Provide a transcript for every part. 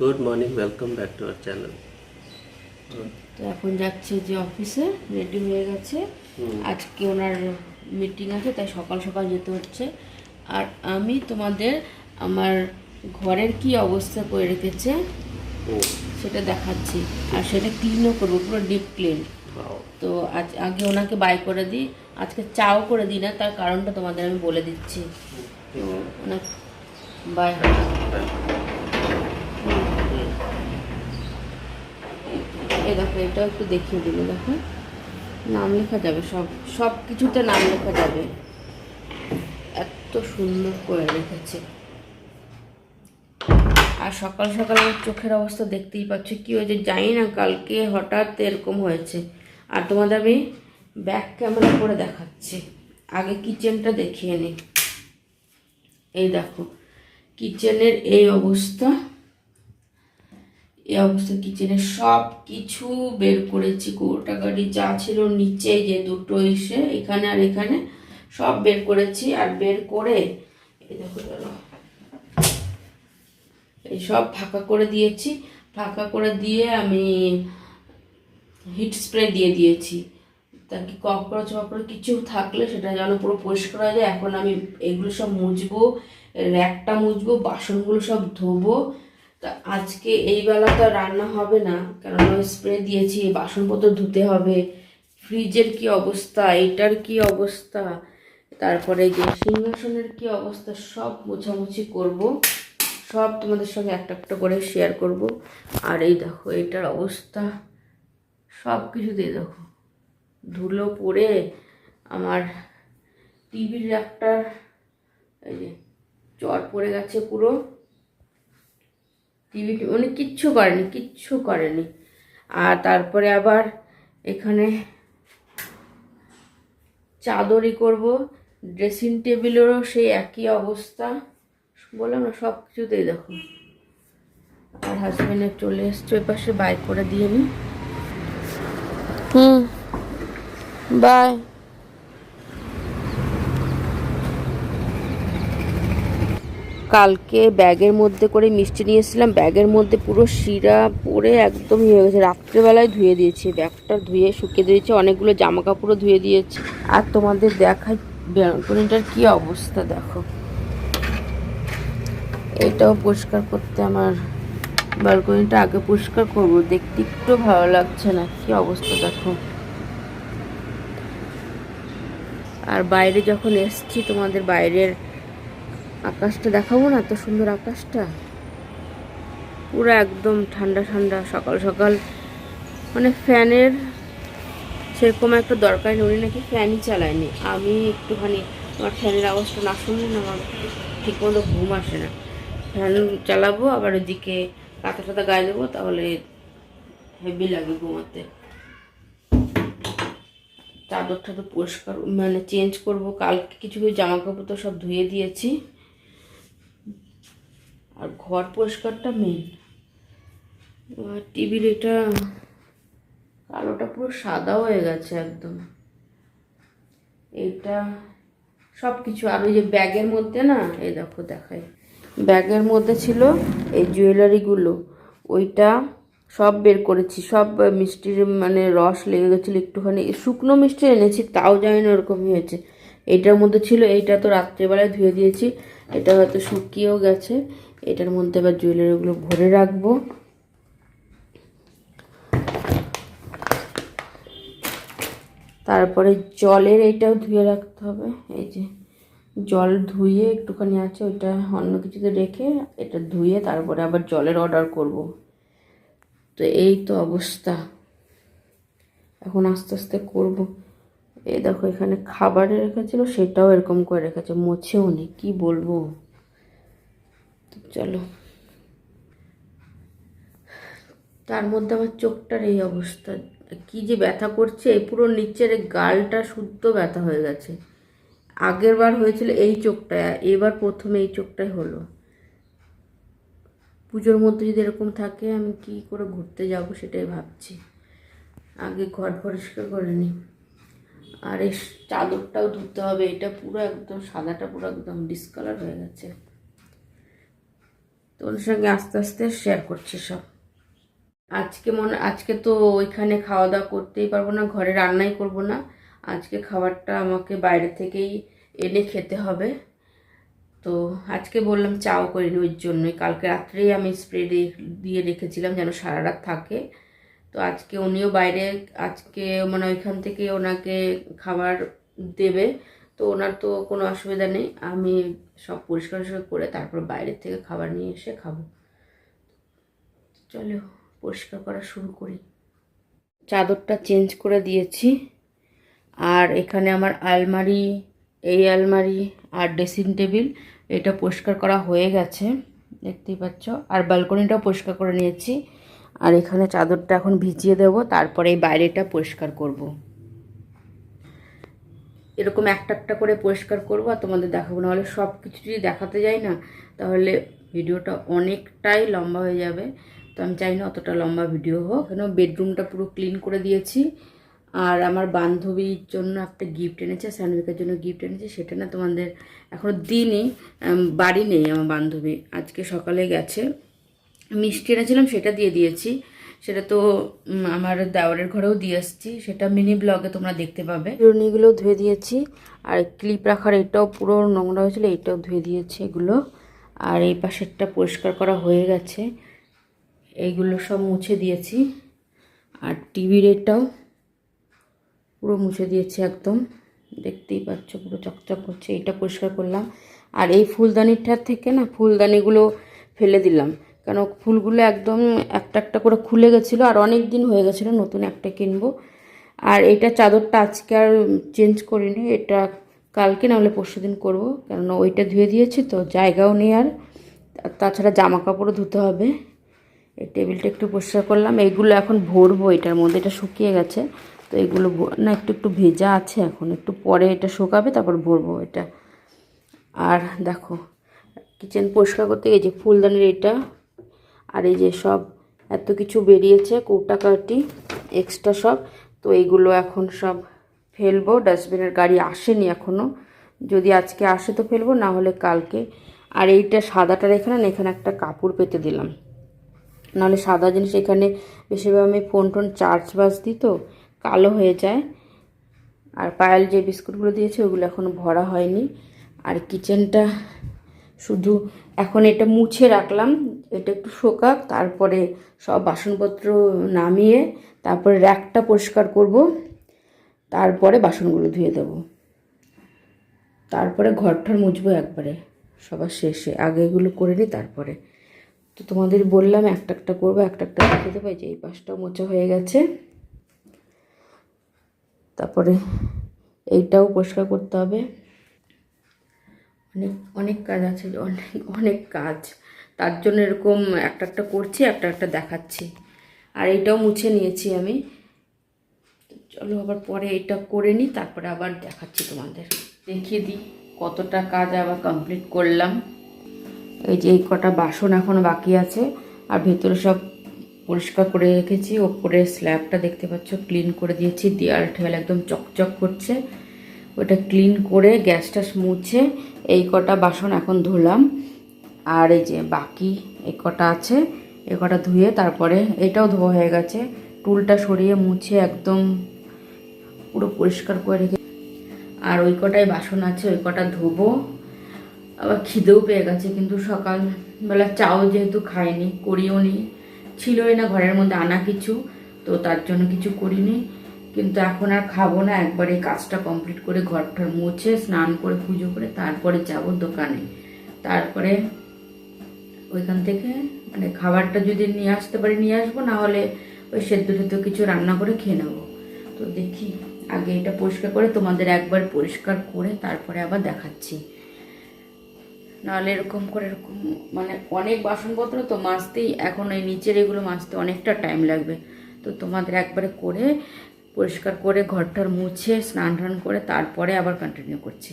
Good morning welcome back to our channel তো এখন যাচ্ছে যে অফিসে রেডি হয়ে গেছে। আজকে ওনার মিটিং আছে তাই সকাল সকাল যেতে হচ্ছে। আর আমি তোমাদের আমার ঘরের কি অবস্থা করে রেখেছে সেটা দেখাচ্ছি। আর সেটা ক্লিনও করব পুরো ডিপ ক্লিন তো আজ আগে ওনাকে বাই করে দিই আজকে চাও করে দিই না তার কারণটা তোমাদের আমি বলে দিচ্ছি। তো ওনাকে বাই এই দেখো, এটাও একটু দেখিয়ে দিলে, দেখো। নাম লেখা যাবে, সব সব কিছুতে নাম লেখা যাবে। এত সুন্দর করে রেখেছে। আর সকাল সকাল আমার চোখের অবস্থা দেখতেই পাচ্ছ, কি হয়েছে জানি না, কালকে হঠাৎ এরকম হয়েছে। আর তোমাদের আমি ব্যাক ক্যামেরা করে দেখাচ্ছি। আগে কিচেনটা দেখিয়ে নিই এই দেখো কিচেনের এই অবস্থা। এই অবস্থা কিচেনের সব কিছু বের করেছি। গাড়ি যা ছিল নিচে যে দুটো এসে এখানে আর এখানে সব বের করেছি আর বের করে এই সব ফাঁকা করে দিয়েছি। ফাঁকা করে দিয়ে আমি হিট স্প্রে দিয়ে দিয়েছি। তাকে ককরোচ ফকরোচ কিছু থাকলে সেটা যেন পুরো পরিষ্কার হয়ে যায়। এখন আমি এগুলো সব মুছবো, র্যাকটা মুছবো, বাসনগুলো সব ধোবো। তা আজকে এই বেলা রান্না হবে না, কেননা স্প্রে দিয়েছি, বাসনপত্র ধুতে হবে, ফ্রিজের কি অবস্থা, এটার কি অবস্থা, তারপরে যে সিংহাসনের কি অবস্থা, সব মোছামুছি করব, সব তোমাদের সঙ্গে একটা একটা করে শেয়ার করব। আর এই দেখো, এটার অবস্থা, সব কিছু দিয়ে দেখো, ধুলো পড়ে, আমার টিভির একটা এই যে চট পড়ে গেছে পুরো। টিভি মানে কিচ্ছু করেনি কিচ্ছু করেনি। আর তারপরে আবার এখানে চাদরই করব ড্রেসিং টেবিলেরও সেই একই অবস্থা। বললাম না সব কিছুতেই দেখো আর হাজব্যান্ডের চলে এসছে, ওই পাশে বাইক করে দিয়ে নি। হুম। বাই কালকে ব্যাগের মধ্যে করে মিষ্টি নিয়ে এসেছিলাম ব্যাগের মধ্যে পুরো শিরা পরে একদম হয়ে গেছে। রাত্রেবেলায় ধুয়ে দিয়েছি। ব্যাগটা ধুয়ে শুকিয়ে দিয়েছি। অনেকগুলো জামা কাপড়ও ধুয়ে দিয়েছি। আর তোমাদের দেখাই ব্যালকনিটার কি অবস্থা দেখো। এটাও পরিষ্কার করতে আমার ব্যালকনিটা আগে পরিষ্কার করব। দেখতে একটু ভালো লাগছে না। কি অবস্থা দেখো। আর বাইরে যখন এসছি, তোমাদের বাইরের আকাশটা দেখাবো না এত সুন্দর আকাশটা? পুরো একদম ঠান্ডা ঠান্ডা, সকাল সকাল। মানে ফ্যানের সেরকম একটা দরকার নেই, উনি নাকি ফ্যানই চালায়নি। আমি একটুখানি আমার ফ্যানের আওয়াজটা না শুনলে না আমার ঠিক মতো ঘুম আসে না। ফ্যান চালাবো, আবার ওদিকে কাঁথা টাথা গায়ে দেবো, তাহলে হেভি লাগে ঘুমাতে। চাদর টাদর পরিষ্কার মানে চেঞ্জ করব। কালকে কিছু কিছু জামা কাপড় তো সব ধুয়ে দিয়েছি। আর ঘর পরিষ্কারটা মেন আর টিভির এটা কালোটা পুরো সাদা হয়ে গেছে একদম। এটা সব কিছু আর ওই যে ব্যাগের মধ্যে না, এই দেখো দেখাই। ব্যাগের মধ্যে ছিল এই জুয়েলারিগুলো ওইটা সব বের করেছি, সব মিষ্টির মানে রস লেগে গেছিল একটুখানি। শুকনো মিষ্টি এনেছি, তাও জানি না ওরকমই হয়েছে। এইটার মধ্যে ছিল, এইটা তো রাত্রেবেলায় ধুয়ে দিয়েছি। এটা হয়তো শুকিয়েও গেছে। এটার মধ্যে এবার জুয়েলারিগুলো ভরে রাখব। তারপরে জলের এইটাও ধুয়ে রাখতে হবে। এই যে জল ধুয়ে একটুখানি আছে, ওইটা অন্য কিছুতে রেখে এটা ধুয়ে তারপরে আবার জলের অর্ডার করব। তো এই তো অবস্থা। এখন আস্তে আস্তে করব। এই দেখো, এখানে খাবারে রেখেছিল, সেটাও এরকম করে রেখেছে, মোছেও নেই, কি বলব? চলো। তার মধ্যে আমার চোখটার এই অবস্থা, কি যে ব্যথা করছে, এই পুরো নিচের গালটা শুদ্ধ ব্যথা হয়ে গেছে। আগের বার হয়েছিল এই চোখটা এবার প্রথমে এই চোখটাই হলো। পুজোর মধ্যে যদি এরকম থাকে, আমি কি করে ঘুরতে যাব সেটাই ভাবছি। আগে ঘর পরিষ্কার করে নিই। আর এই চাদরটাও ধুতে হবে, এটা পুরো একদম সাদাটা পুরো একদম ডিসকালার হয়ে গেছে। তো ওদের সঙ্গে আস্তে আস্তে শেয়ার করছি সব। আজকে মনে, আজকে তো ওইখানে খাওয়া দাওয়া করতেই পারব না, ঘরে রান্নাই করব না। আজকে খাবারটা আমাকে বাইরে থেকেই এনে খেতে হবে। তো আজকে বললাম চাও করিনি ওই জন্যই, কালকে রাত্রেই আমি স্প্রে দিয়ে রেখেছিলাম যেন সারা রাত থাকে। তো আজকে উনিও বাইরে, আজকে মানে ওইখান থেকে ওনাকে খাবার দেবে। তো ওনার তো কোনো অসুবিধা নেই, আমি সব পরিষ্কার করে তারপর বাইরের থেকে খাবার নিয়ে এসে খাব। চলো, পরিষ্কার করা শুরু করি। চাদরটা চেঞ্জ করে দিয়েছি, আর এখানে আমার আলমারি, এই আলমারি আর ড্রেসিং টেবিল, এটা পরিষ্কার করা হয়ে গেছে, দেখতেই পাচ্ছ। আর ব্যালকনিটাও পরিষ্কার করে নিয়েছি। আর এখানে চাদরটা এখন ভিজিয়ে দেব, তারপরে এই বাইরেটা পরিষ্কার করব। এরকম একটা একটা করে পরিষ্কার করব আর তোমাদের দেখাবো, নাহলে সব কিছু যদি দেখাতে যাই না, তাহলে ভিডিওটা অনেকটাই লম্বা হয়ে যাবে। তো আমি চাই না অতটা লম্বা ভিডিও হোক, কেন বেডরুমটা পুরো ক্লিন করে দিয়েছি। আর আমার বান্ধবীর জন্য একটা গিফট এনেছে স্যান্ডউইকের জন্য গিফট এনেছে, সেটা না তোমাদের এখনও দিনই বাড়ি নেই আমার বান্ধবী, আজকে সকালে গেছে। মিষ্টি এনেছিলাম, সেটা দিয়ে দিয়েছি। সেটা তো আমার দেওয়ারের ঘরেও দিয়ে আসছি। সেটা মিনি ব্লগে তোমরা দেখতে পাবে। চিরুনিগুলো ধুয়ে দিয়েছি। আর ক্লিপ রাখার এটাও পুরো নোংরা হয়েছিল, এটাও ধুয়ে দিয়েছি এগুলো। আর এই পাশেরটা পরিষ্কার করা হয়ে গেছে। এইগুলো সব মুছে দিয়েছি। আর টিভির এটাও পুরো মুছে দিয়েছি একদম। দেখতেই পাচ্ছ, পুরো চকচক করছে। এটা পরিষ্কার করলাম। আর এই ফুলদানিটার থেকে না, ফুলদানিগুলো ফেলে দিলাম। কেন ফুলগুলো একদম একটা একটা করে খুলে গেছিল আর অনেক দিন হয়ে গেছিল নতুন একটা কিনবো। আর এটা চাদরটা আজকে আর চেঞ্জ করিনি, এটা কালকে না হলে পরশু দিন করব, কেননা ওইটা ধুয়ে দিয়েছি তো জায়গাও নেই আর। তাছাড়া জামা কাপড়ও ধুতে হবে। এই টেবিলটা একটু পরিষ্কার করলাম, এইগুলো এখন ভরবো এটার মধ্যে, এটা শুকিয়ে গেছে। তো এগুলো না একটু একটু ভেজা আছে এখন, একটু পরে এটা শুকাবে, তারপর ভরবো এটা। আর দেখো, কিচেন পরিষ্কার করতে এই যে ফুলদানির এটা আর এই যে সব এত কিছু বেরিয়েছে, কৌটাকাটি এক্সট্রা সব, তো এইগুলো এখন সব ফেলব। ডাস্টবিনের গাড়ি আসেনি এখনও যদি আজকে আসে তো ফেলব, না হলে কালকে। আর এইটা সাদাটার এখানে না এখানে একটা কাপড় পেতে দিলাম। নাহলে সাদা জিনিস এখানে বেশিরভাগ আমি ফোন টোন চার্জ বাজ দিই তো, কালো হয়ে যায়। আর পায়েল যে বিস্কুটগুলো দিয়েছে, ওগুলো এখনও ভরা হয়নি। আর কিচেনটা শুধু এখন এটা মুছে রাখলাম, এটা একটু শোকাক তারপরে সব বাসনপত্র নামিয়ে তারপরে র্যাকটা পরিষ্কার করব, তারপরে বাসনগুলো ধুয়ে দেবো। তারপরে ঘরটার মুছবো একবারে, সবার শেষে, আগে এগুলো করে নিই, তারপরে। তো তোমাদের বললাম একটা একটা করব, একটা একটা দেখে দেবো যে এই পাশটাও মোছা হয়ে গেছে। তারপরে এইটাও পরিষ্কার করতে হবে। অনেক অনেক কাজ আছে, অনেক অনেক কাজ। তার জন্য এরকম একটা একটা করছি, একটা একটা দেখাচ্ছি। আর এটাও মুছে নিয়েছি আমি। চলো আবার পরে এটা করে নিই, তারপরে আবার দেখাচ্ছি তোমাদের। দেখিয়ে দিই কতটা কাজ আবার কমপ্লিট করলাম। এই যে এই কটা বাসন এখনও বাকি আছে, আর ভেতরে সব পরিষ্কার করে রেখেছি। ওপরে স্ল্যাবটা দেখতে পাচ্ছ ক্লিন করে দিয়েছি। দেয়াল ঠেয়াল একদম চকচক করছে। ওটা ক্লিন করে গ্যাসটা মুছে এই কটা বাসন এখন ধুলাম। আর এই যে বাকি এই কটা আছে এই কটা ধুয়ে তারপরে এটাও ধোয়া হয়ে গেছে। টুলটা সরিয়ে মুছে একদম পুরো পরিষ্কার করে রেখে আর ওই কটাই বাসন আছে, ওই কটা ধোবো। আবার খিদেও পেয়ে গেছে, কিন্তু সকালবেলা চাও যেহেতু খাইনি করিও নি ছিলই না ঘরের মধ্যে আনা কিছু, তো তার জন্য কিছু করিনি। কিন্তু এখন আর খাব না, একবারে এই কাজটা কমপ্লিট করে ঘরটার মুছে স্নান করে পুজো করে তারপরে যাব দোকানে। তারপরে ওইখান থেকে মানে খাবারটা যদি নিয়ে আসতে পারি, নিয়ে আসব, না হলে ওই সেদ্ধ টেদ্ধ কিছু রান্না করে খেয়ে নেব। তো দেখি, আগে এটা পরিষ্কার করে তোমাদের একবার পরিষ্কার করে তারপরে আবার দেখাচ্ছি। নাহলে এরকম করে এরকম মানে অনেক বাসনপত্র তো মাজতেই, এখন এই নিচের এগুলো মাজতে অনেকটা টাইম লাগবে। তো তোমাদের একবারে করে পরিষ্কার করে ঘরটার মুছে স্নান টান করে তারপরে আবার কন্টিনিউ করছি।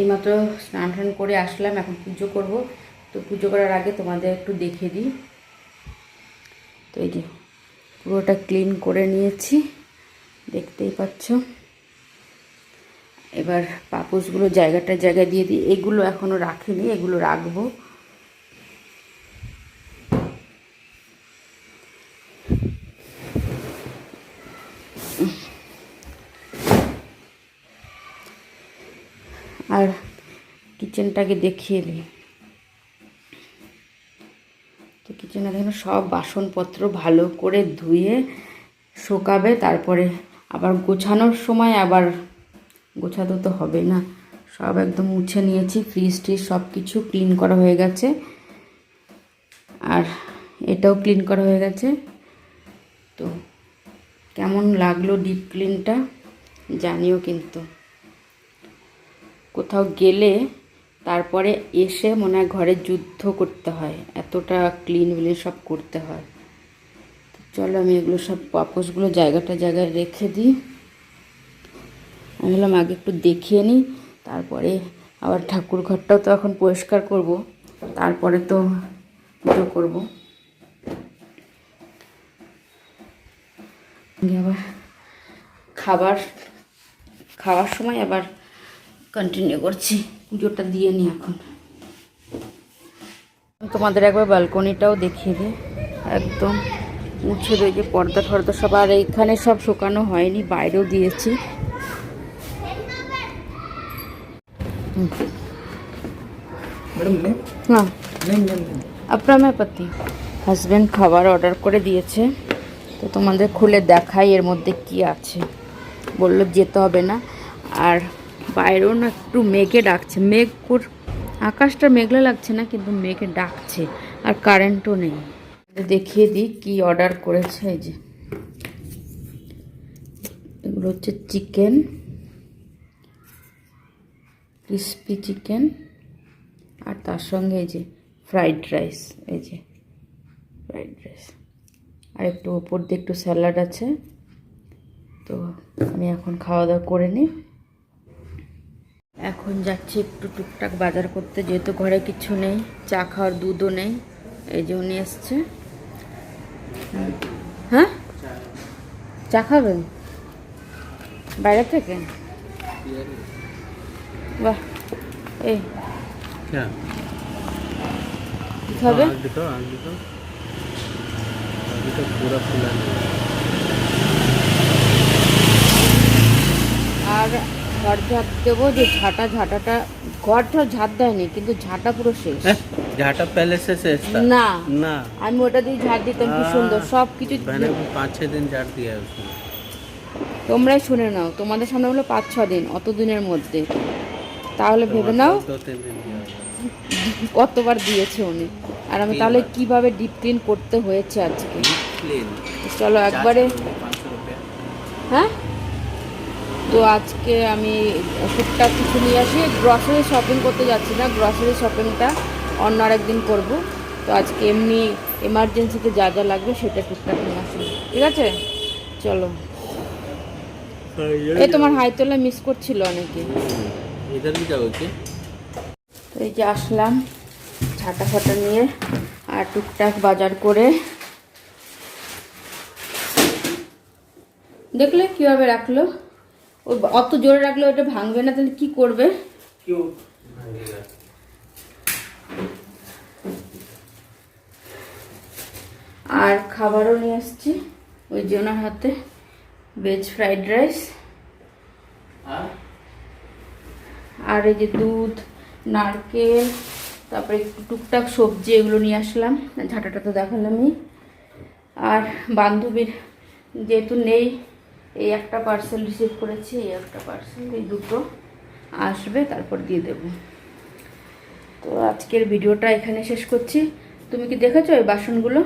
এইমাত্র স্নান টান করে আসলাম, এখন পুজো করব। তো পুজো করার আগে তোমাদের একটু দেখিয়ে দিই। তো এই যে পুরোটা ক্লিন করে নিয়েছি, দেখতেই পাচ্ছ। এবার পাপোশগুলো জায়গাটা জায়গায় দিয়ে দিই। এগুলো এখনও রাখিনি, এগুলো রাখব। কিচেনটাকে দেখিয়ে দিই। তো কিচেনে দেখেন, সব বাসনপত্র ভালো করে ধুয়ে শুকাবে, তারপরে আবার গোছানোর সময় আবার গোছাতে তো হবে না। সব একদম মুছে নিয়েছি ফ্রিজ ট্রিজ সব কিছু ক্লিন করা হয়ে গেছে। আর এটাও ক্লিন করা হয়ে গেছে। তো কেমন লাগল ডিপ ক্লিনটা জানিও কিন্তু। কোথাও গেলে তারপরে এসে মনে হয় ঘরে যুদ্ধ করতে হয়। এতটা ক্লিন বিলিন সব করতে হয়। চলো আমি এগুলো সব পাপোসগুলো জায়গাটা জায়গায় রেখে দিই। আমি বললাম আগে একটু দেখিয়ে নিই, তারপরে আবার ঠাকুর ঘরটাও তো এখন পরিষ্কার করব। তারপরে তো পুজো করব। আবার খাবার, খাওয়ার সময় আবার কন্টিনিউ করছি। পুজোটা দিয়ে নিই এখন। তোমাদের একবার ব্যালকনিটাও দেখিয়ে দিই। একদম উঠে রয়েছে পর্দা ফর্দা সব। আর এখানে সব শুকানো হয়নি বাইরেও দিয়েছি। হ্যাঁ আপনার মেয়ে পাতি হাজব্যান্ড খাবার অর্ডার করে দিয়েছে। তো তোমাদের খুলে দেখাই এর মধ্যে কি আছে। বলল যেতে হবে না। আর বাইরেও না একটু মেঘে ডাকছে। মেঘ আকাশটা মেঘলা লাগছে না, কিন্তু মেঘে ডাকছে আর কারেন্টও নেই। দেখিয়ে দিই কি অর্ডার করেছে এই যে। এগুলো হচ্ছে চিকেন ক্রিসপি চিকেন আর তার সঙ্গে এই যে ফ্রাইড রাইস এই যে ফ্রাইড রাইস আর একটু ওপর দিয়ে একটু স্যালাড আছে। তো আমি এখন খাওয়া দাওয়া করে নিই। এখন যাচ্ছি একটু টুকটাক বাজার করতে যেহেতু ঘরে কিছু নেই চা খাওয়ার দুধও নেই এই যে উনি এসছে। হ্যাঁ? চা খাবেন? বাইরে থেকে? বাহ এই। আর ঘর ঝাঁট দেবো যে ঝাঁটা ঝাঁটাটা ঘরটা ঝাঁট দেয়নি কিন্তু ঝাঁটা পুরো শেষ। ঝাঁটা প্যালেসে শেষ না। না। আমি ওটা দিয়ে ঝাঁট দিতাম কি সুন্দর। সব কিছু পাঁচ ছ দিন ঝাঁট দিয়ে তোমরাই শুনে নাও তোমাদের সামনে হলো পাঁচ ছ দিন অত দিনের মধ্যে। তাহলে ভেবে নাও। কতবার দিয়েছে উনি। আর আমি তাহলে কীভাবে ডিপ ক্লিন করতে হয়েছে আজকে? চলো একবারে হ্যাঁ? তো আজকে আমি ওষুধটা কিছু নিয়ে আসি। গ্রসারি শপিং করতে যাচ্ছি না গ্রসারি শপিংটা অন্য আরেকদিন করব। তো আজকে এমনি এমার্জেন্সিতে যা যা লাগবে সেটা টুকটাক নিয়ে আসি। ঠিক আছে? চলো। এই তোমার হাই তোলা মিস করছিল অনেকে। এই যে আসলাম ছাটা ফাটা নিয়ে আর টুকটাক বাজার করে। দেখলে কীভাবে রাখল? ওই অত জোরে রাখলে ওটা ভাঙবে না তাহলে কি করবে? আর খাবারও নিয়ে আসছি ওই যে ওনার হাতে ভেজ ফ্রাইড রাইস আর? এই যে দুধ নারকেল তারপরে টুকটাক সবজি এগুলো নিয়ে আসলাম ঝাঁটাটা তো দেখালামই। আর বান্ধবীর যেহেতু নেই এই একটা পার্সেল রিসিভ করেছি এই একটা পার্সেল এই দুটো আসবে তারপর দিয়ে দেব। তো আজকের ভিডিওটা এখানে শেষ করছি। তুমি কি দেখেছ ওই বাসনগুলো?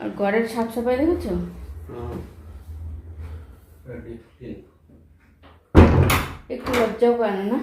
আর ঘরের সাফ সাফাই দেখেছ একটু লজ্জাও পায় না।